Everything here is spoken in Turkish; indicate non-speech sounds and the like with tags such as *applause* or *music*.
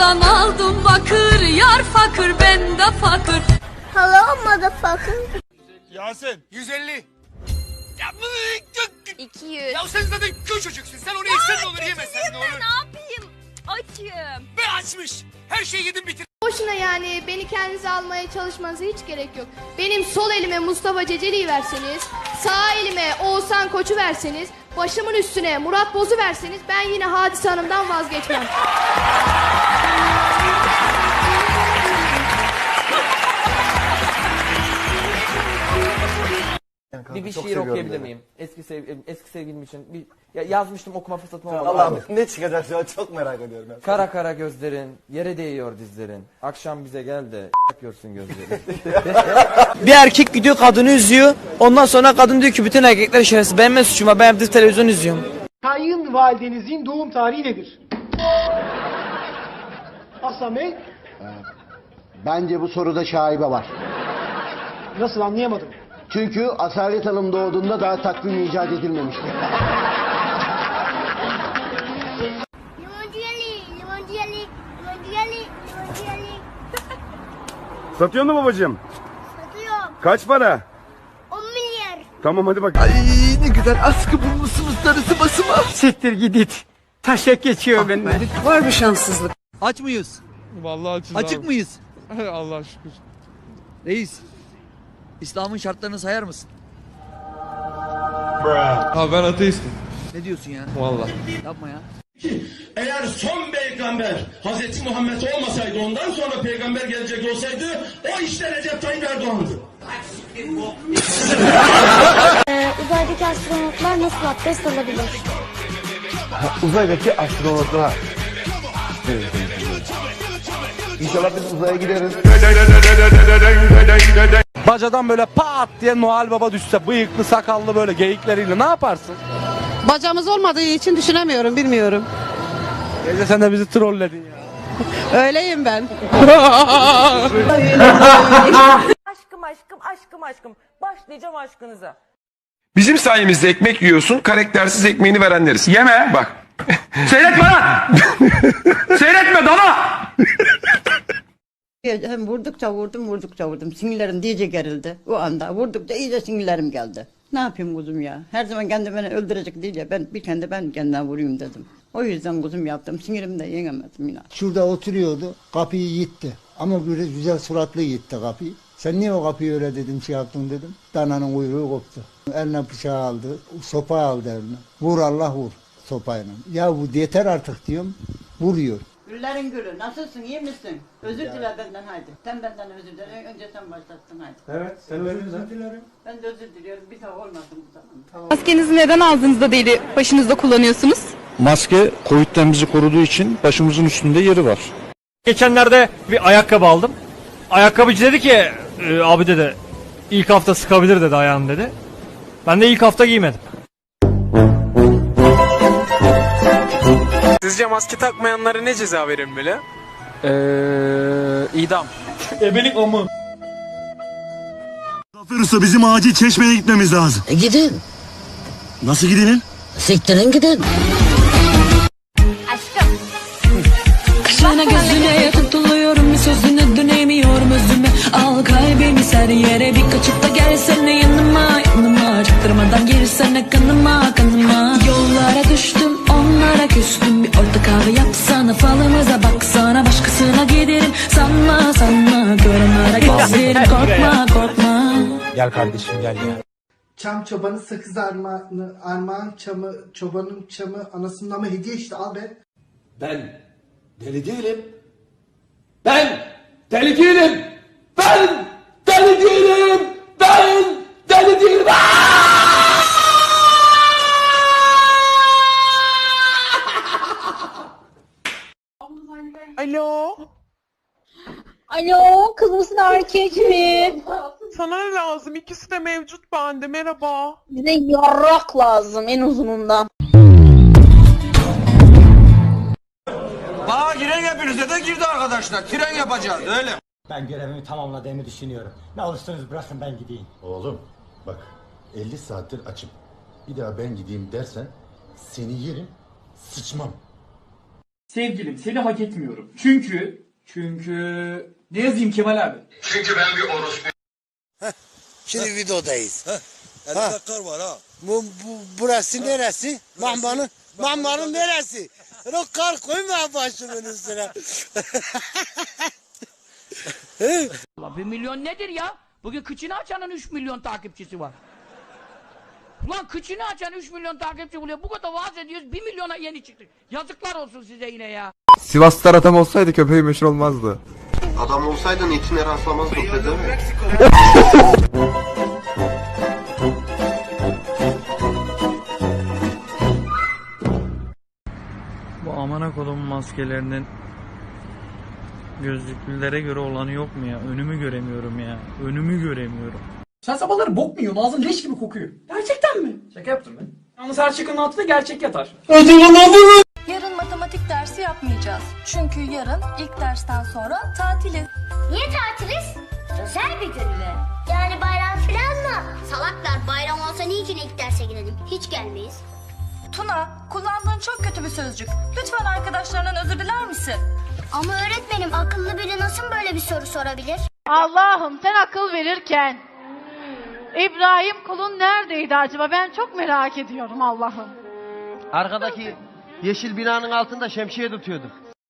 Yoldan aldım bakır Yar fakir ben de fakir Hello motherfucker. Yasin. 150. Ya, bu- 200. ya sen zaten küçücüksün. Sen onu yesen ne olur yemesen ne olur. Ne yapayım? Açım. Be açmış. Her şeyi yedin bitir. Boşuna yani beni kendinize almaya çalışmanıza hiç gerek yok. Benim sol elime Mustafa Ceceli'yi verseniz, sağ elime Oğuzhan Koç'u verseniz, başımın üstüne Murat Boz'u verseniz ben yine Hadise Hanım'dan vazgeçmem. *laughs* Bir, bir şiir okuyabilir miyim? Eski sev eski sevgilim için bir ya yazmıştım okuma fırsatım olmadı. Allah'ım ne çıkacak şu an çok merak ediyorum. ya. Kara kara gözlerin, yere değiyor dizlerin. Akşam bize gel de *laughs* görsün gözlerin. *laughs* Bir erkek gidiyor kadını üzüyor. Ondan sonra kadın diyor ki bütün erkekler şerefsiz. Benim ne suçum var? Ben evde televizyon izliyorum. Kayınvalidenizin doğum tarihi nedir? Aslan Bey, Bence bu soruda şaibe var. nasıl anlayamadım. Çünkü Asalet Hanım doğduğunda daha takvim icat edilmemişti. Limoncu limoncu limoncu limoncu. Satıyor mu babacığım? Satıyorum. Kaç para? 10 milyar. Tamam hadi bak. ne güzel askı bulmuşsunuz darısı basıma. Siktir git it. Taşak geçiyor benden. Aç mıyız? Vallahi açız Açık mıyız? *laughs* Allah şükür. Reis. İslam'ın şartlarını sayar mısın? Abi ben ateistim. Ne diyorsun ya? Vallahi. Yapma ya. Eğer son peygamber Hz. Muhammed olmasaydı ondan sonra peygamber gelecek olsaydı o işte Recep Tayyip Erdoğan'dı. uzaydaki astronotlar nasıl abdest alabilir? Uzaydaki astronotlar. İnşallah biz uzaya gideriz. Bacadan böyle pat diye Noel Baba düşse bıyıklı sakallı böyle geyikleriyle ne yaparsın? Bacamız olmadığı için düşünemiyorum, bilmiyorum. Gece sen de bizi trolledin ya. Öyleyim ben. *laughs* Aşkım aşkım aşkım aşkım. Başlayacağım aşkınıza. Bizim sayemizde ekmek yiyorsun, karaktersiz ekmeğini verenleriz. Yeme. Bak. Seyretme lan! *laughs* Seyretme dana! Hem vurdukça vurdum, vurdukça vurdum. Sinirlerim iyice gerildi. O anda vurdukça iyice sinirlerim geldi. Ne yapayım kuzum ya? Her zaman kendi beni öldürecek değil ya. Ben bir kendi ben kendine vurayım dedim. O yüzden kuzum yaptım. Sinirimi de yenemedim inan. Şurada oturuyordu. Kapıyı yitti. Ama böyle güzel suratlı yitti kapıyı. Sen niye o kapıyı öyle dedim şey yaptın dedim. Dananın kuyruğu koptu. Eline bıçağı aldı. Sopa aldı eline. Vur Allah vur sopayla. Ya bu yeter artık diyorum. Vuruyor. Güllerin gülü. Nasılsın? iyi misin? Özür dile benden haydi. Sen benden özür dile. Önce sen başlattın haydi. Evet sen özür dilerim. Ben de özür diliyorum. Bir daha olmasın bu zaman. Maskenizi neden ağzınızda değil başınızda kullanıyorsunuz? Maske Covid'den bizi koruduğu için başımızın üstünde yeri var. Geçenlerde bir ayakkabı aldım. Ayakkabıcı dedi ki "E, abi dedi ilk hafta sıkabilir dedi ayağım dedi. Ben de ilk hafta giymedim. Sizce maske takmayanlara ne ceza verilmeli? Eee idam. *laughs* Ebelik mu? Zafer Usta bizim acil çeşmeye gitmemiz lazım. Gidin. Nasıl gidelim? Siktirin gidin. Kaşına gözüne tutuluyorum Bir sözüne dönemiyorum özüme Al kalbimi ser yere Bir kaçıp da gelsene yanıma yanıma Çaktırmadan girsene kanıma Korkma korkma Gel kardeşim gel ya. Çam çobanı sakız armağanı, armağan çamı, çobanın çamı, anasının ama hediye işte al be. Ben deli değilim. Ben deli değilim. Ben deli değilim. Ben deli değilim. Alo. Alo kız mısın erkek mi? Sana ne lazım? İkisi de mevcut bende. Merhaba. Bize yarrak lazım en uzunundan. Bana giren hepinize de girdi arkadaşlar. Tren yapacağız öyle. Ben görevimi tamamladığımı düşünüyorum. Ne olursunuz bırakın ben gideyim. Oğlum bak 50 saattir açım. Bir daha ben gideyim dersen seni yerim sıçmam. Sevgilim seni hak etmiyorum. Çünkü... Çünkü... Ne yazayım Kemal abi? Çünkü ben bir orospu. Şimdi videodayız. Ha. kar var ha. Bu, bu, burası neresi? Mahmanın, Mahmanın neresi? O kar koyma başımın üstüne. Bir milyon nedir ya? Bugün kıçını açanın 3 milyon takipçisi var. Ulan kıçını açan 3 milyon takipçi buluyor. Bu kadar vaaz ediyoruz 1 milyona yeni çıktık. Yazıklar olsun size yine ya. Sivaslılar adam olsaydı köpeği meşhur olmazdı. Adam olsaydın içine rastlamazdı değil mi? Bu amana kodum maskelerinin gözlüklülere göre olanı yok mu ya? Önümü göremiyorum ya. Önümü göremiyorum. Sen sabahları bok mu yiyorsun? Ağzın leş gibi kokuyor. Gerçekten mi? Şaka yaptım ben. Yalnız her şakanın altında gerçek yatar. Yarın matematik dersi yapmayacağız. Çünkü yarın ilk dersten sonra tatiliz. Niye tatiliz? Özel bir gün mü? Yani bayram filan mı? Salaklar bayram olsa niçin ilk derse girelim? Hiç gelmeyiz. Tuna, kullandığın çok kötü bir sözcük. Lütfen arkadaşlarından özür diler misin? Ama öğretmenim akıllı biri nasıl böyle bir soru sorabilir? Allah'ım sen akıl verirken İbrahim kulun neredeydi acaba? Ben çok merak ediyorum Allah'ım. Arkadaki yeşil binanın altında şemsiye tutuyorduk.